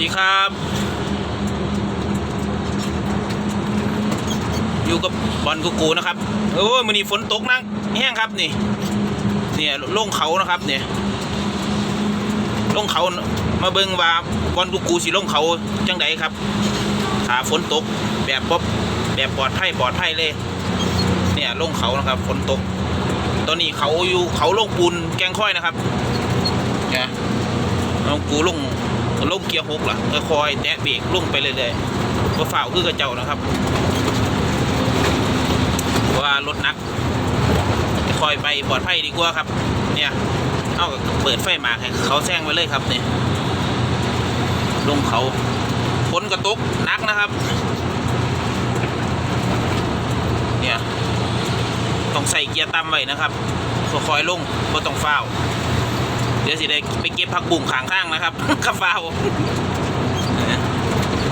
ดีครับ อยู่กับบอลกูกูนะครับโอ้ยมันนี่ฝนตกนักแห้งครับนี่ เนี่ยลงเขานะครับ เนี่ยลงเขามาเบิ่งว่าบอลกูกูสิลงเขาจังไดครับถ้าฝนตกแบบป๊บแบบปลอดภัยปลอดภัยเลย เนี่ยลงเขานะครับฝนตก ตอนนี้เขาอยู่เขาลงปูนแกงค่อยนะครับเนี่ยลงกูลง ลงเกียร์หกล่ะคอยๆแตะเบรกลงไปเรื่อยๆว่าฝ่าวคือกระเจ้านะครับว่ารถนักคอยไปปลอดภัยดีกว่าครับ เนี่ยเอาเปิดไฟหมากให้เขาแซงไปเลยครับเนี่ยลงเขาฝนกระตุกนักนะครับ เนี่ยต้องใส่เกียร์ต่ำไว้นะครับค่อยๆลงก็ต้องฟ้าว เดี๋ยวสิได้ไปเก็บผักบุ้งขางข้างนะครับกับฟ้าว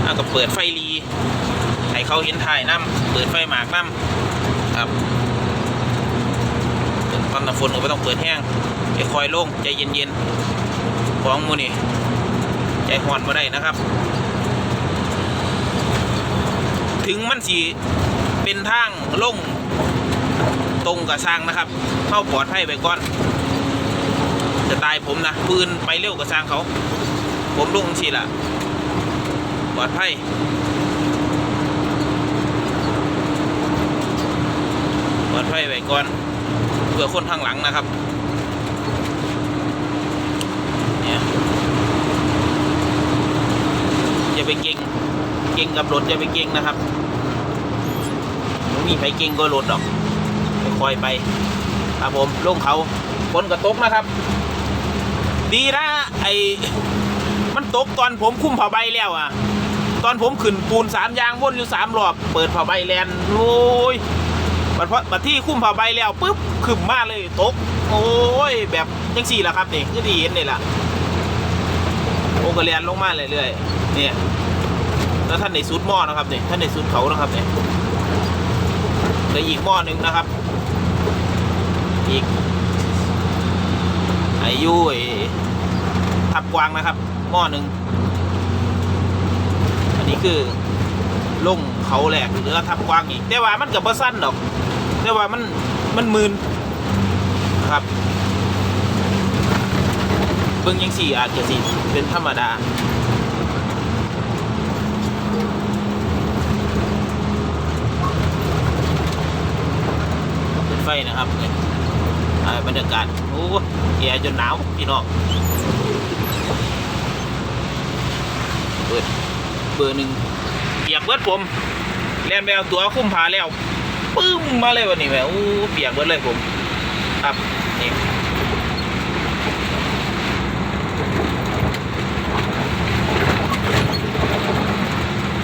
เอาก็เปิดไฟรีให้เขาเห็นถ่ายน้ำเปิดไฟหมากน้ำครับตอนน้ำฝนก็ไม่ต้องเปิดแห้งค่อยๆลงใจเย็นๆของมูนี่ใจห่อนมาได้นะครับ ถึงมันสีเป็นทางล่งตรงกับสร้างนะครับ เข้าปลอดภัยไปก่อน จะตายผมนะปืนไปเร็วกับสร้างเขา ผมลงสิล่ะปลอดภัยปลอดภัยไปก่อนเพื่อคนข้างหลังนะครับเนี่ยอย่าไปเก่งเก่งกับรถอย่าไปเก่งนะครับม่มีใครเก่งก็รถหรอกคอยไปครับผมลงเขาฝนก็ตกนะครับ ดีนะไอ้มันตกตอนผมคุ้มผ้าใบแล้วอะ ตอนผมขึ้นปูนสามยางวนอยู่สามรอบ เปิดผ้าใบแลนโอ้ยบัดพอบัดที่คุ้มผ้าใบแล้วปุ๊บขึ้นมาเลยตก โอ้ย แบบยังสี่ละครับนี่คือที่เห็นนี่ล่ะโอกระเรียนลงมาเรื่อยๆเนี่ยแล้วท่านในสุดหม้อนะครับเนี่ยท่านในสุดเขานะครับเนี่ยเหลืออีกหม้อหนึ่งนะครับ อีกอายุไอ ทับกวางนะครับ หม้อหนึ่งอันนี้คือลงเขาแหลกเหลือทับกวางอีกแต่ว่ามันกับบ่สั้นดอกแต่ว่ามันมันมืนนะครับเบิ่งยังสี่อาจจะสิเป็นธรรมดาเป็นไฟนะครับบรรยากาศโอ้แย่จนหนาวพี่น้อง เปิดเบอร์หนึ่งเปียกเบิดผมแล่นไปเอาตัวคุ้มผาแล้วปึ้มมาเลยวันนี้แม่โอ้เปียกเบิดเลยผม ครับนี่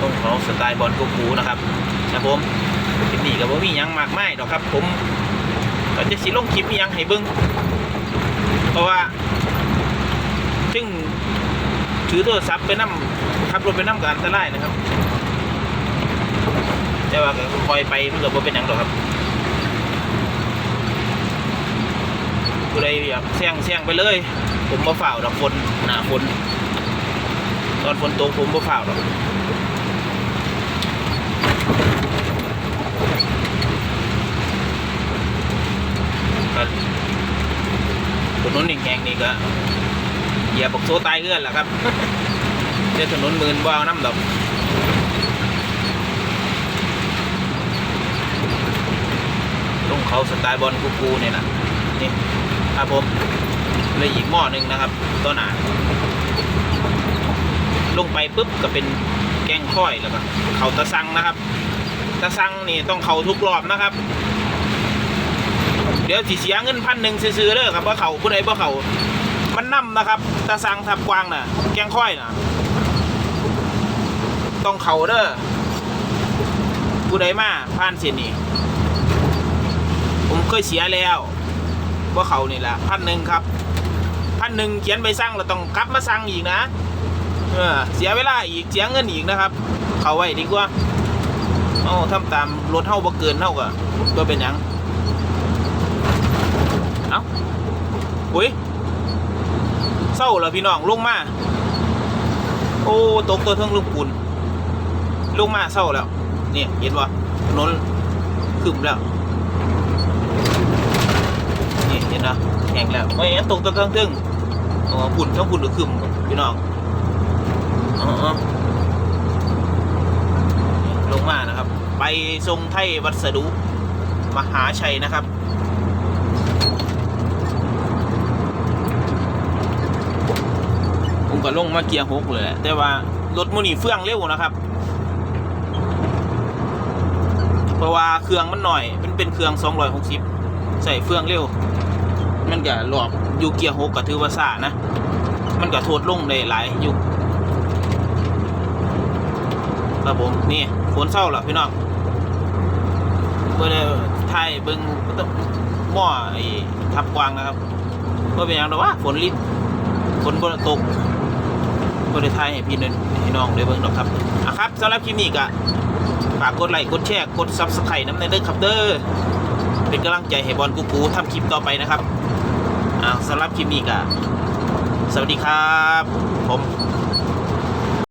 ตรงของสไตล์บอลกูกูนะครับนะผมคลิปนี้ก็บ่มีหยังมากไมายดอกครับ ผมก็จะสิลงคลิปอิหยังให้เบิ่งเพราะว่า ซึ่งถือโทรศัพท์ไปนํ ขับรถไปนํกับอันตรายนะครับแต่ว่าก็คอยไปมันก็บ่เป็นหยังหรอกครับผู้ใดอยากเสี่ยงเสี่ยงไปเลย ผมบ่ฝ่าวดอกฝนหนาฝนตอนฝนตกผมบ่ฝ่าวดอกก็ถนนแห่งๆนี่ก็เหยียบบอกโซตายเอื้อนแหละครับ จ้าถนนหมื่นบ่เอาน้ำดอกลงเขาสไตล์บอลกูกูเนี่ยนะนี่ครับผมเลยอีกหม้อหนึ่งนะครับตัวหนาลงไปปุ๊บก็เป็นแกงค่อยแล้วก็เขาตะซังนะครับ ตะซังนี่ต้องเขาทุกรอบนะครับ เดี๋ยวสิเสียเงินพันหนึ่งซื้อๆเด้อครับว่าเขาผู้ใดว่าเขามันนํนะครับ ตะซังทับกวางน่ะ แกงค่อยน่ะ ต้องเขาเด้อผู้ใดมาผ่านเส้นนี้ผมเคยเสียแล้วว่าเขานี่แหละพันหนึ่งครับพันหนึ่งเขียนใบสั่งเราต้องกลับมาสั่งอีกนะเออเสียเวลาอีกเสียเงินอีกนะครับ เขาไว้ดีกว่าเอาทำตามรถเท่าบ่เกินเท่ากับตัวเป็นยังเอ้าอุ้ยเศร้าเหรอพี่น้องลงมา โอ้ตกตัวเทั้งลูกปูน ลงมาเศร้าแล้วเนี่ยเห็นว่าถนนขึ้นแล้วนี่เห็นนะแห้งแล้วไม่งั้นตกตัวเทั้งทึ่งอ๋อปุ่นทั้งปุ่นหรือขึ้นพี่น้องอ๋อลงมานะครับ ไปทรงไทยวัสดุมหาชัยนะครับผมก็ลงมาเกียร์หกเลยแหละแต่ว่ารถมูนี่เฟื่องเร็วนะครับ เพราะว่าเครื่องมันหน่อยมันเป็นเครื่อง 260 ใส่เฟื่องเร็ว มันก็หลอบอยู่เกียร์หกก็ถือว่าซ่านะ มันก็โทษลงได้หลายอยู่ครับผมนี่ฝนเศร้าแล้วพี่น้องเพื่อไทยเบิ้งหม้อไอ้ทับกวางนะครับเพื่อเป็นอย่างไรวะฝนลิดฝนบนตกบริไทยให้พี่นึงพี่น้องได้เบิ่งดอกครับอะครับสำหรับคลิปนี้ก็ ฝากกดไลค์กดแชร์กดซับสไครต์น้ำในเด้อครับเด้อเป็นกำลังใจให้บอลกูกูทำคลิปต่อไปนะครับอ่าสำหรับคลิปนี้ก็สวัสดีครับ ผม